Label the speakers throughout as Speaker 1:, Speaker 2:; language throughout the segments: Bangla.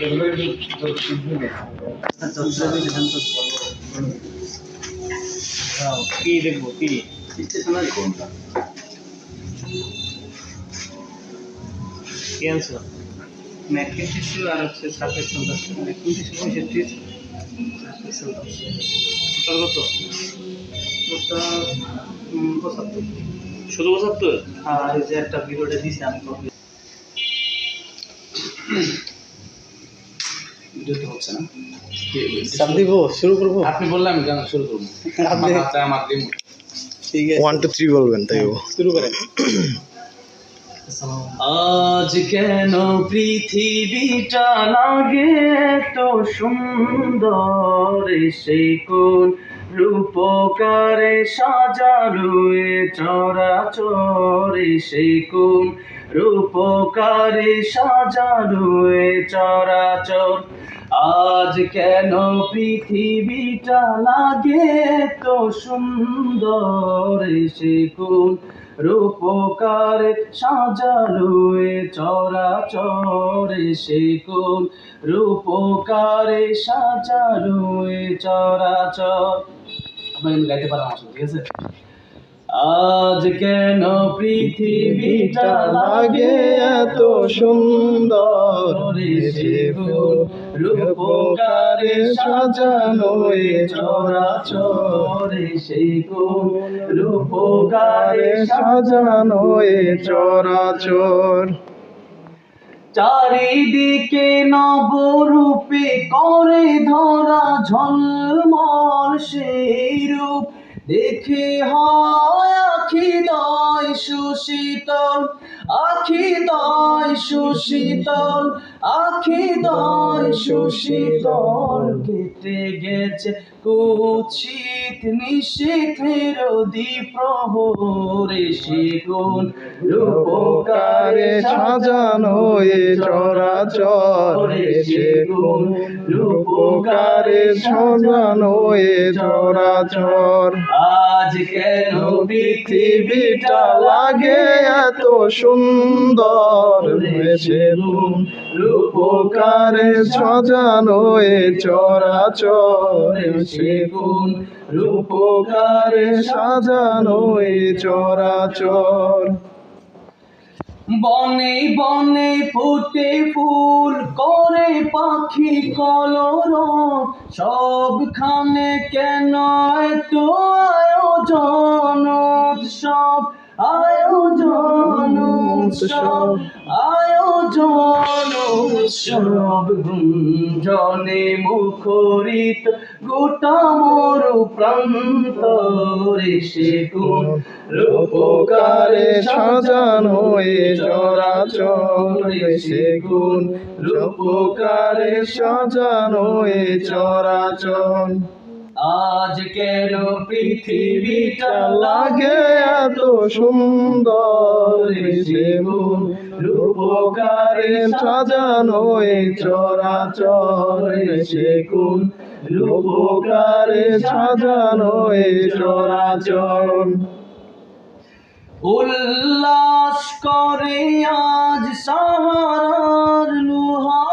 Speaker 1: কি দেখব? কি
Speaker 2: ম্যাট্রিক টিস্যু আর হচ্ছে সার্ফেস সন্তাস ম্যাট্রিক টিস্যু পঁয়ষট্টি সার্ফেস সন্তাস
Speaker 1: টোটাল কত
Speaker 2: ওটা পঁচাত্তর
Speaker 1: শুধু পঁচাত্তর
Speaker 2: আর যে একটা ভিডিওটা দিছি আমি তো ভিডিওতে হচ্ছে না।
Speaker 1: দিব শুরু করব?
Speaker 2: আপনি বললাম গান শুরু করব। আমার দিন
Speaker 1: ঠিক আছে।
Speaker 3: ওয়ান টু থ্রি বলবেন তাই ও
Speaker 1: শুরু করেন। আজ কেন পৃথিবীটা লাগে তো সুন্দর? সে কোন রূপকারে সাজালো এ চরাচরে? সে কোন রূপকারে সাজালো এ চরাচর? আজ কেন পৃথিবীটা লাগে তো সুন্দর? সে কোন রূপকারে সাজালো এ চরাচরে। সে কোন রূপকারে সাজালো এ চরাচর। কিন্তু গাইতে আমার সাথে, ঠিক আছে? আজ কেন পৃথিবীটা লাগে এত সুন্দর? রূপকারে সাজানো এ চরাচরে সে কোন রূপকারে
Speaker 3: সাজানো এ চরাচর
Speaker 1: চারিদিকে নবরূপে করে ধরা ঝলমল সেই রূপ। দেখে হয় আখি দয় সুশীতল আখি দয় সুশীতল আখি দয় সুশীতল কেটে গেছে, কুৎসিত নিশীথের দ্বীপ্রহরে শিগুন রূপকারে
Speaker 3: সাজানো এ চরাচর সেগুন রূপকারে সাজানো এ চরাচর।
Speaker 1: আজ কেন
Speaker 3: পৃথিবীটা লাগে এত সুন্দর সেগুন রূপকারে সাজানো এ চরাচর সেগুন রূপকারে সাজানো এ চরাচর।
Speaker 1: বনে বনে ফুটে ফুল, করে পাখি কলর। সবখানে কেন এত আয়োজন? উৎসব, আয়োজন উৎসব, আয়োজন, উৎসব গুঞ্জনে মুখরিত গোটা মরু প্রান্তরে সে কোন
Speaker 3: রূপকারে সাজানো এ চরাচর সেগুন রূপকারে সাজানো এ চরাচর।
Speaker 1: আজ কেন পৃথিবীটা
Speaker 3: লাগে এত সুন্দর সেগুন রূপকারে সাজানো এ চরাচর সেগুন রূপকারে সাজানো এ চরাচর।
Speaker 1: উল্লাস করে আজ সাহারার লুহায়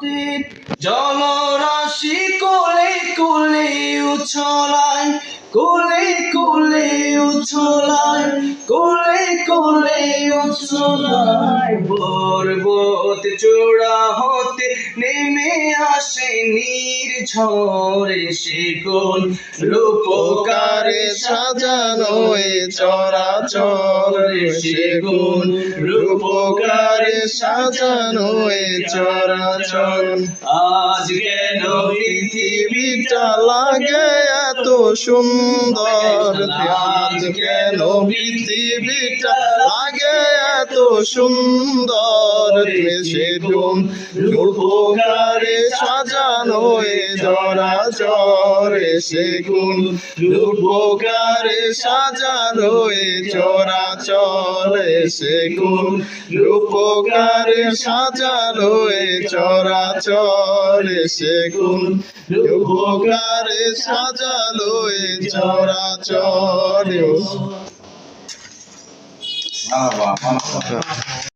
Speaker 1: ফোরাতের জলরাশি কোলে কোলে উছলায়, কোলে কোলে উছলায়, কোলে কোলে উছলায়। পর্বত চূড়া হতে নেমে আসে নীর ঝরে সে কোন রূপকারে
Speaker 3: সাজানো এ চরাচর সেগুন, রূপকারে সাজানো এ চরাচর।
Speaker 1: আজ কেন
Speaker 3: পৃথিবীটা লাগে এত সুন্দর? আজ কেন পৃথিবীটা লাগে এত সুন্দর সে গুণ রূপকারে সাজানো এ চরাচরে সে গুণ রূপকারে সাজানো এ চরাচরে সে গুণ রূপকারে সাজানো এ চরাচরে সে গুণ রূপকারে সাজানো এ 看
Speaker 1: 到了吧，妈妈。